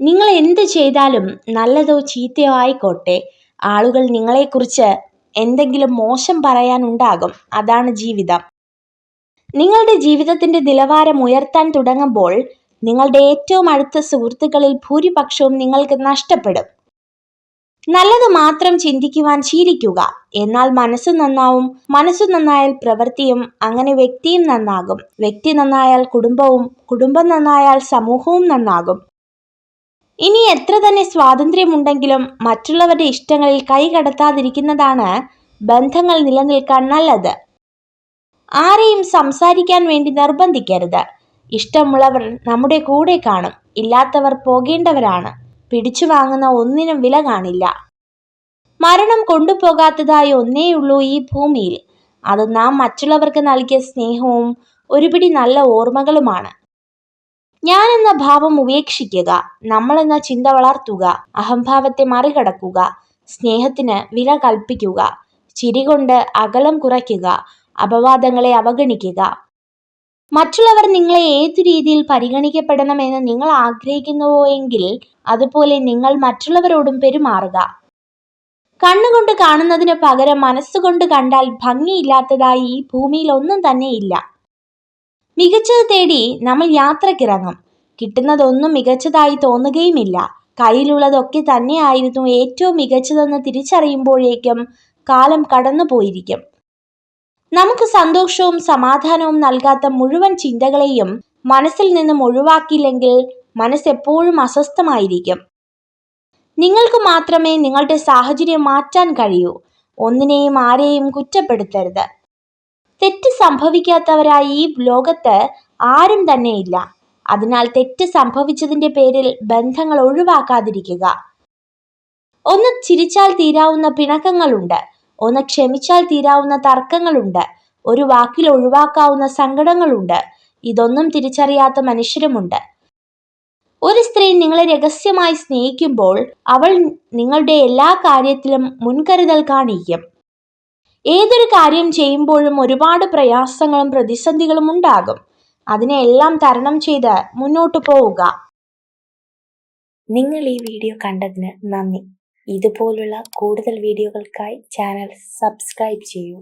നിങ്ങൾ എന്ത് ചെയ്താലും നല്ലതോ ചീത്തയോ ആയിക്കോട്ടെ. ആളുകൾ നിങ്ങളെക്കുറിച്ച് എന്തെങ്കിലും മോശം പറയാനുണ്ടാകും. അതാണ് ജീവിതം. നിങ്ങളുടെ ജീവിതത്തിന്റെ നിലവാരം ഉയർത്താൻ തുടങ്ങുമ്പോൾ നിങ്ങളുടെ ഏറ്റവും അടുത്ത സുഹൃത്തുക്കളിൽ ഭൂരിപക്ഷവും നിങ്ങൾക്ക് നഷ്ടപ്പെടും. നല്ലത് മാത്രം ചിന്തിക്കുവാൻ ശീലിക്കുക. എന്നാൽ മനസ്സ് നന്നാവും. മനസ്സ് നന്നായാൽ പ്രവൃത്തിയും അങ്ങനെ വ്യക്തിയും നന്നാകും. വ്യക്തി നന്നായാൽ കുടുംബവും കുടുംബം നന്നായാൽ സമൂഹവും നന്നാകും. ഇനി എത്ര തന്നെ സ്വാതന്ത്ര്യമുണ്ടെങ്കിലും മറ്റുള്ളവരുടെ ഇഷ്ടങ്ങളിൽ കൈകടത്താതിരിക്കുന്നതാണ് ബന്ധങ്ങൾ നിലനിൽക്കാൻ നല്ലത്. ആരെയും സംസാരിക്കാൻ വേണ്ടി നിർബന്ധിക്കരുത്. ഇഷ്ടമുള്ളവർ നമ്മുടെ കൂടെ കാണും. ഇല്ലാത്തവർ പോകേണ്ടവരാണ്. പിടിച്ചു വാങ്ങുന്ന ഒന്നിനും വില കാണില്ല. മരണം കൊണ്ടുപോകാത്തതായി ഒന്നേയുള്ളൂ ഈ ഭൂമിയിൽ. അത് നാം മറ്റുള്ളവർക്ക് നൽകിയ സ്നേഹവും ഒരുപിടി നല്ല ഓർമ്മകളുമാണ്. ഞാൻ എന്ന ഭാവം ഉപേക്ഷിക്കുക നമ്മൾ എന്ന ചിന്ത വളർത്തുക അഹംഭാവത്തെ മറികടക്കുക സ്നേഹത്തിന് വില കൽപ്പിക്കുക ചിരി കൊണ്ട് അകലം കുറയ്ക്കുക അപവാദങ്ങളെ അവഗണിക്കുക. മറ്റുള്ളവർ നിങ്ങളെ ഏതു രീതിയിൽ പരിഗണിക്കപ്പെടണമെന്ന് നിങ്ങൾ ആഗ്രഹിക്കുന്നുവോ എങ്കിൽ അതുപോലെ നിങ്ങൾ മറ്റുള്ളവരോടും പെരുമാറുക. കണ്ണുകൊണ്ട് കാണുന്നതിന് പകരം മനസ്സുകൊണ്ട് കണ്ടാൽ ഭംഗിയില്ലാത്തതായി ഈ ഭൂമിയിൽ ഒന്നും തന്നെ ഇല്ല മികച്ചത് തേടി നമ്മൾ യാത്രക്കിറങ്ങും. കിട്ടുന്നതൊന്നും മികച്ചതായി തോന്നുകയുമില്ല. കയ്യിലുള്ളതൊക്കെ തന്നെയായിരുന്നു ഏറ്റവും മികച്ചതെന്ന് തിരിച്ചറിയുമ്പോഴേക്കും കാലം കടന്നുപോയിരിക്കും. നമുക്ക് സന്തോഷവും സമാധാനവും നൽകാത്ത മുഴുവൻ ചിന്തകളെയും മനസ്സിൽ നിന്നും ഒഴിവാക്കിയില്ലെങ്കിൽ മനസ്സെപ്പോഴും അസ്വസ്ഥമായിരിക്കും. നിങ്ങൾക്ക് മാത്രമേ നിങ്ങളുടെ സാഹചര്യം മാറ്റാൻ കഴിയൂ. ഒന്നിനെയും ആരെയും കുറ്റപ്പെടുത്തരുത്. തെറ്റ് സംഭവിക്കാത്തവരായി ഈ ലോകത്ത് ആരും തന്നെയില്ല. അതിനാൽ തെറ്റ് സംഭവിച്ചതിന്റെ പേരിൽ ബന്ധങ്ങൾ ഒഴിവാക്കാതിരിക്കുക. ഒന്ന് ചിരിച്ചാൽ തീരാവുന്ന പിണക്കങ്ങളുണ്ട്. ഒന്ന് ക്ഷമിച്ചാൽ തീരാവുന്ന തർക്കങ്ങളുണ്ട്. ഒരു വാക്കിൽ ഒഴിവാക്കാവുന്ന സങ്കടങ്ങളുണ്ട്. ഇതൊന്നും തിരിച്ചറിയാത്ത മനുഷ്യരുമുണ്ട്. ഒരു സ്ത്രീ നിങ്ങളെ രഹസ്യമായി സ്നേഹിക്കുമ്പോൾ അവൾ നിങ്ങളുടെ എല്ലാ കാര്യത്തിലും മുൻകരുതൽ കാണിക്കും. ഏതൊരു കാര്യം ചെയ്യുമ്പോഴും ഒരുപാട് പ്രയാസങ്ങളും പ്രതിസന്ധികളും ഉണ്ടാകും. അതിനെല്ലാം തരണം ചെയ്ത് മുന്നോട്ട് പോവുക. നിങ്ങൾ ഈ വീഡിയോ കണ്ടതിന് നന്ദി. ഇതുപോലുള്ള കൂടുതൽ വീഡിയോകൾക്കായി ചാനൽ സബ്സ്ക്രൈബ് ചെയ്യൂ.